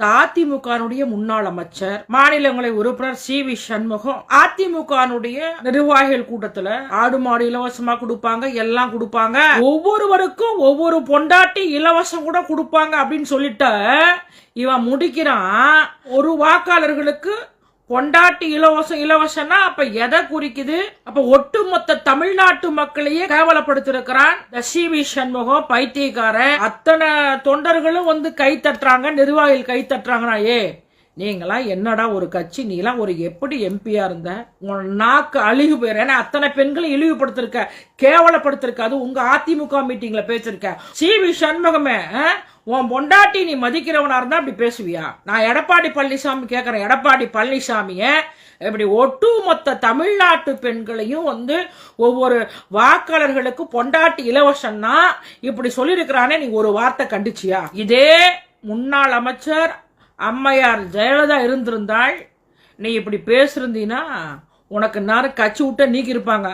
இந்த அதிமுகனுடைய முன்னாள் அமைச்சர் மாநிலங்களை உறுப்பினர் சி வி சண்முகம் அதிமுகனுடைய நிர்வாகிகள் கூட்டத்துல ஆடு மாடு இலவசமா கொடுப்பாங்க எல்லாம் கொடுப்பாங்க. ஒவ்வொருவருக்கும் ஒவ்வொரு பொண்டாட்டி இலவசம் கூட கொடுப்பாங்க அப்படின்னு சொல்லிட்டு இவன் முடிக்கிறான். ஒரு வாக்காளர்களுக்கு பொண்டாட்டி இலவசம் இலவசம்னா அப்ப எதை குறிக்குது? அப்ப ஒட்டுமொத்த தமிழ்நாட்டு மக்களையே கேவலப்படுத்திருக்கிறான் சிவி சண்முகம் பைத்தியக்காரன். அத்தனை தொண்டர்களும் வந்து கை தட்டுறாங்க நிர்வாகிகள் கை தட்டுறாங்கன்னா ஏ. நீங்களா என்னடா ஒரு கட்சி? நீலாம் ஒரு எப்படி எம்பியா இருந்த? உன் நாக்கு அழிவு போயிரு. ஏன்னா அத்தனை பெண்களும் இழிவுபடுத்திருக்க கேவலப்படுத்திருக்க அது உங்க அதிமுக மீட்டிங்ல பேசிருக்க சி வி சண்முகமே உன் பொண்டாட்டி நீ மதிக்கிறவனா இருந்தா அப்படி பேசுவியா? நான் எடப்பாடி பழனிசாமி கேட்கறேன் எடப்பாடி பழனிசாமிய இப்படி ஒட்டுமொத்த தமிழ்நாட்டு பெண்களையும் வந்து ஒவ்வொரு வாக்காளர்களுக்கு பொண்டாட்டி இலவசம்னா இப்படி சொல்லியிருக்கிறானே நீ ஒரு வார்த்தை கண்டிச்சியா? இதே முன்னாள் அமைச்சர் அம்மையார் ஜெயலலிதா இருந்திருந்தாள் நீ இப்படி பேசிருந்தீன்னா உனக்கு நேரம் கட்சி விட்ட நீக்கி இருப்பாங்க